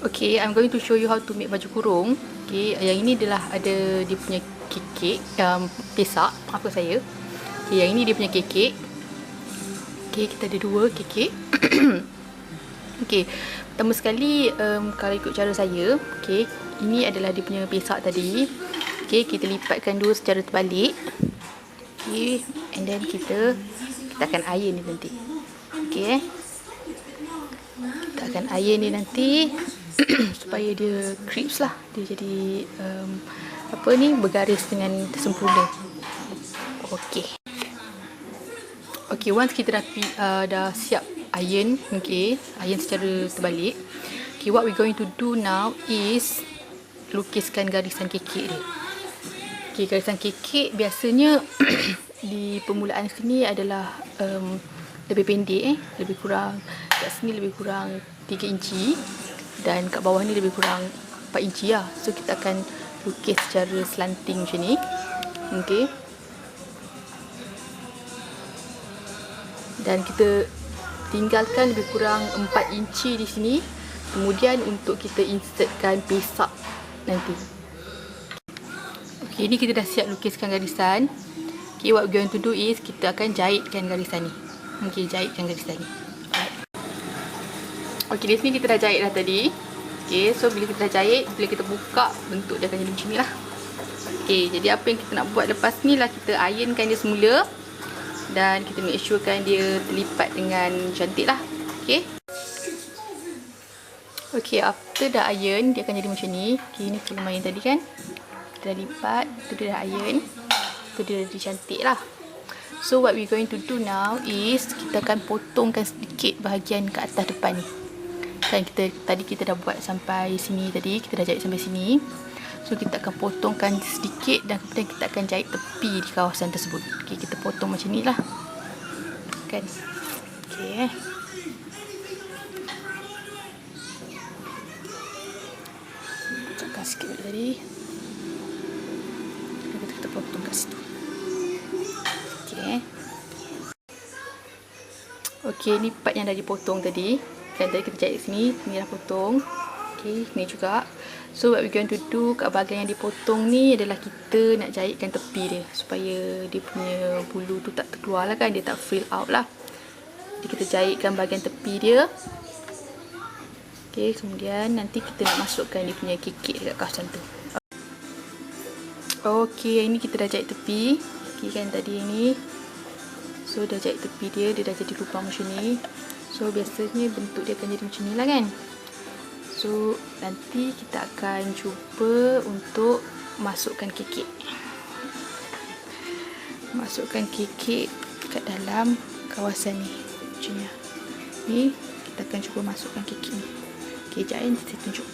Okay, I'm going to show you how to make baju kurung. Okay, yang ini adalah ada dia punya kekek, um, pesak, apa saya. Okay, yang ini dia punya kekek. Okay, kita ada dua kekek. okay, pertama sekali, um, kalau ikut cara saya, okay, ini adalah dia punya pesak tadi. Okay, kita lipatkan dua secara terbalik. Okay, and then kita, kita akan iron ni nanti. Okay, eh. Kita akan iron ni nanti. supaya dia crisp lah. Dia jadi um, apa ni bergaris dengan sempurna okey. Okey once kita dah uh, dah siap iron okey iron secara terbalik okey what we going to do now is lukiskan garisan kekek dia. Okey garisan kekek biasanya di permulaan sini adalah um, lebih pendek eh lebih kurang kat sini lebih kurang 3 inci dan kat bawah ni lebih kurang 4 inci lah. So kita akan lukis secara slanting macam ni. Ok dan kita tinggalkan lebih kurang 4 inci di sini. Kemudian untuk kita insertkan pesak nanti. Ok ni kita dah siap lukiskan garisan. Ok what we going to do is kita akan jahitkan garisan ni. Ok jahitkan garisan ni Okey, di sini kita dah jahit dah tadi. Okey, so bila kita dah jahit, bila kita buka, bentuk dia akan jadi macam ni lah. Okey, jadi apa yang kita nak buat lepas ni lah, kita ironkan dia semula. Dan kita make sure kan dia terlipat dengan cantik lah. Okey. Okey, after dah iron, dia akan jadi macam ni. Okey, ni film iron tadi kan. Kita dah lipat, tu dia dah iron. Tu dia dah jadi cantik lah. So, what we going to do now is, kita akan potongkan sedikit bahagian kat atas depan ni kan kita tadi kita dah buat sampai sini tadi kita dah jahit sampai sini. So kita akan potongkan sedikit dan kemudian kita akan jahit tepi di kawasan tersebut. Okey kita potong macam ni lah. Kan? Okey tekan sikit tadi. Kita, kita potong kat situ. Okey okey ni part yang dah dipotong tadi kan tadi kita jahit sini ni dah potong. Okey ni juga. So what we going to do kat bahagian yang dipotong ni adalah kita nak jahitkan tepi dia supaya dia punya bulu tu tak terkeluar lah kan dia tak frill out lah. Jadi kita jahitkan bahagian tepi dia. Okey kemudian nanti kita nak masukkan dia punya kikik dekat kawasan tu. Okey ini kita dah jahit tepi. Okey kan tadi ni. So dah jahit tepi dia dia dah jadi lubang macam ni So biasanya bentuk dia akan jadi macam ni lah kan. So nanti kita akan cuba untuk masukkan kekek. Masukkan kekek kat dalam kawasan ni Macam ni Ni kita akan cuba masukkan kekek ni. Okay sekejap ni saya tunjuk.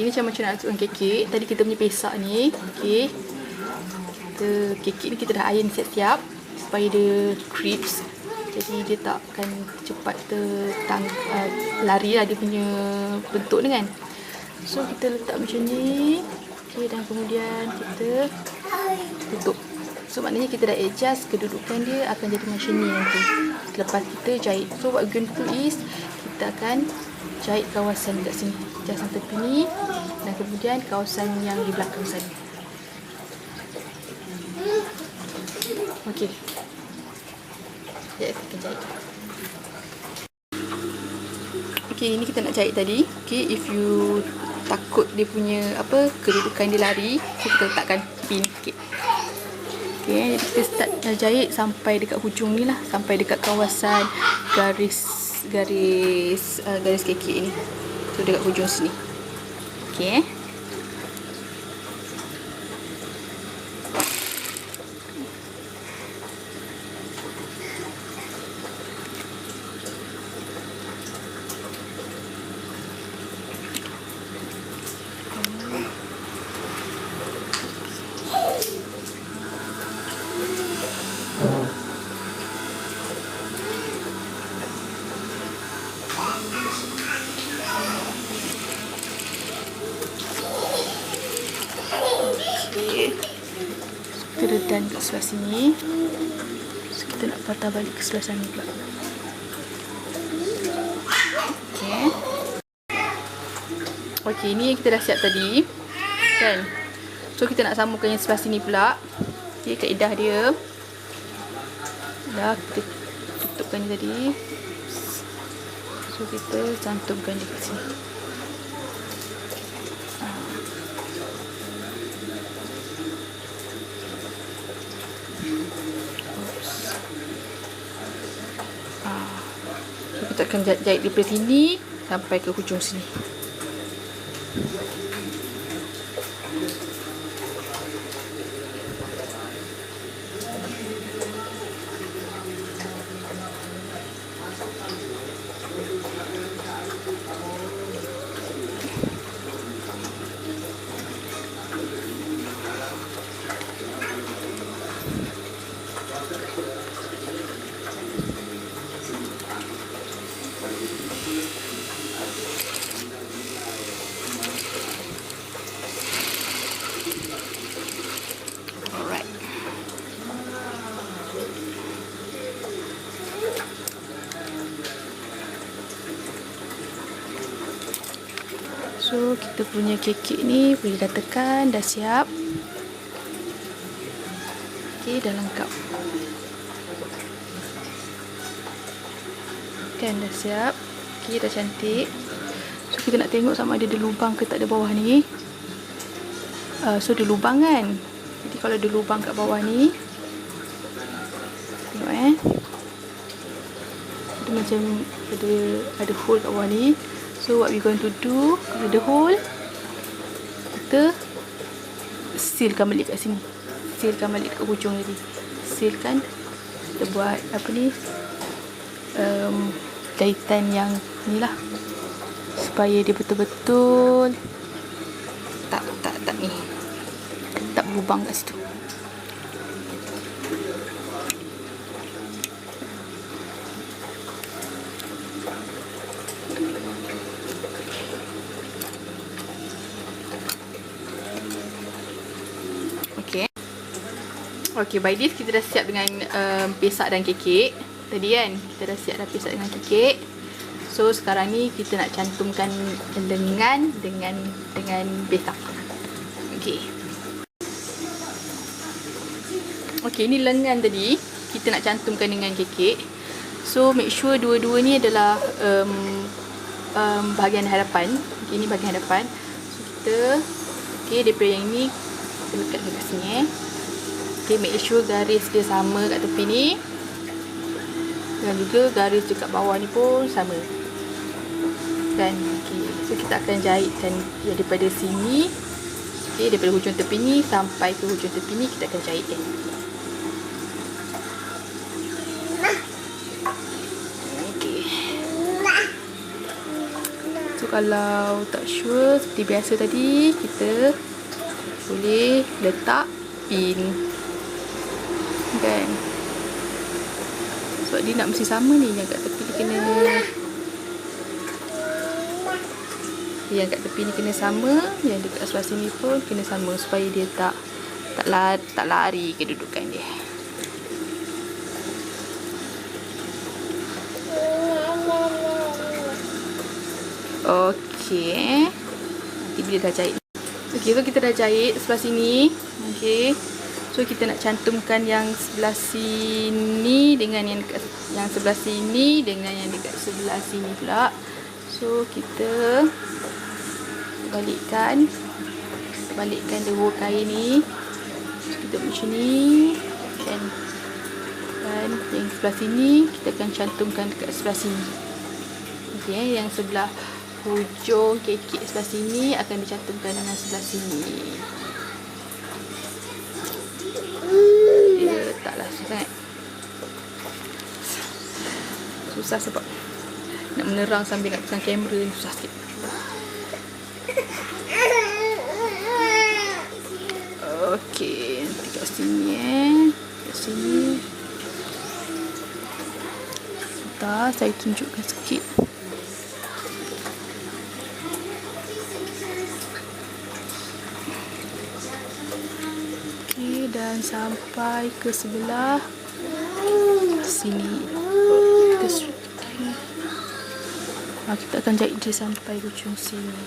Ni macam macam nak masukkan kekek? Tadi kita punya pesak ni Okay kita, Kekek ni kita dah iron siap-siap Supaya dia crisp jadi dia tak akan cepat tertang uh, lari lah dia punya bentuk ni kan so kita letak macam ni. Okay, dan kemudian kita tutup. So maknanya kita dah adjust kedudukan dia akan jadi macam ni nanti. Lepas kita jahit. So what we're going to do is kita akan jahit kawasan dekat sini. Jasan tepi ni dan kemudian kawasan yang di belakang sana. Okay. Sekejap jahit. Okay, ini kita nak jahit tadi. Okay, if you takut dia punya apa kedudukan dia lari, so kita letakkan pin sikit. Okay, jadi kita start jahit sampai dekat hujung ni lah. Sampai dekat kawasan garis garis uh, garis kekek ni. So, dekat hujung sini. Okay, redam kat sebelah sini so, kita nak patah balik ke sebelah sana pula ok Okey, ni yang kita dah siap tadi. Kan? So, kita nak sambungkan yang sebelah sini pula. Okey, kaedah dia. Dah, kita tutupkan ni tadi. So, kita cantumkan dia kat sini. So, kita akan jahit daripada sini sampai ke hujung sini. So, kita punya kekek ni boleh dah tekan, dah siap. Okay, dah lengkap. Kan, dah siap. Okay, dah cantik. So, kita nak tengok sama ada ada lubang ke tak ada bawah ni. Uh, so, ada lubang kan? Jadi, kalau ada lubang kat bawah ni. Tengok eh. Ada macam ada ada hole kat bawah ni. So what we going to do Kalau ada hole. Kita Sealkan balik kat sini. Sealkan balik kat hujung tadi Sealkan. Kita buat Apa ni? Um, Jahitan yang Ni lah. Supaya dia betul-betul Tak Tak Tak ni. Tak berlubang kat situ Okay. Okay, by this kita dah siap dengan um, pesak dan kekek. Tadi kan, kita dah siap dah pesak dengan kekek. So, sekarang ni kita nak cantumkan lengan dengan dengan pesak. Okay. Okay, ni lengan tadi. Kita nak cantumkan dengan kekek. So, make sure dua-dua ni adalah um, um, bahagian hadapan. Okay, ni bahagian hadapan. So, kita... Okay, daripada yang ni kita lekat dekat sini eh. Okay, make sure garis dia sama kat tepi ni. Dan juga garis dekat bawah ni pun sama. Dan okay, so kita akan jahitkan dia daripada sini. Okay, daripada hujung tepi ni sampai ke hujung tepi ni kita akan. So kalau tak sure seperti biasa tadi kita boleh letak pin kan sebab dia nak mesti sama ni yang kat tepi ni kena yang kat tepi ni kena sama yang dekat sebelah sini pun kena sama supaya dia tak tak lari, tak lari kedudukan dia Okey. Nanti bila dah jahit. Okey, so kita dah jahit sebelah sini. Okey. So kita nak cantumkan yang sebelah sini dengan yang dekat yang sebelah sini dengan yang dekat sebelah sini pula. So kita balikkan balikkan dua kain ni. Kita macam ni dan dan yang sebelah sini kita akan cantumkan dekat sebelah sini. Okey, yang sebelah hujung kekek sebelah sini akan dicantumkan dengan sebelah sini. Dia letaklah susah sangat. Susah sebab nak menerang sambil nak pegang kamera ni susah sikit. Okey, nanti kat sini eh. Kat sini. Sebentar, saya tunjukkan sikit. Okey, dan sampai ke sebelah sini. Kita ha, kita akan jahit dia sampai hujung sini.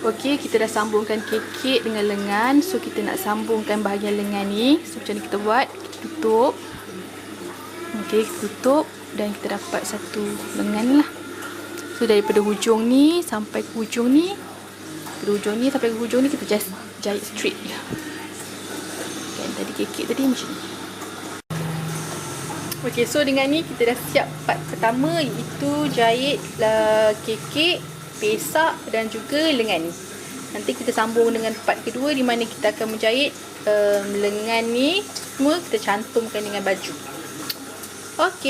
Okey, kita dah sambungkan kekek dengan lengan. So, kita nak sambungkan bahagian lengan ni. So, macam ni kita buat. Kita tutup. Okey, tutup. Dan kita dapat satu lengan lah. So, daripada hujung ni sampai ke hujung ni. Dari hujung ni sampai ke hujung ni kita just jahit straight je. Kan, tadi kekek tadi macam ni. Okey, so dengan ni kita dah siap part pertama iaitu jahit uh, kekek pesak dan juga lengan. Nanti kita sambung dengan part kedua di mana kita akan menjahit um, lengan ni semua kita cantumkan dengan baju. Okey.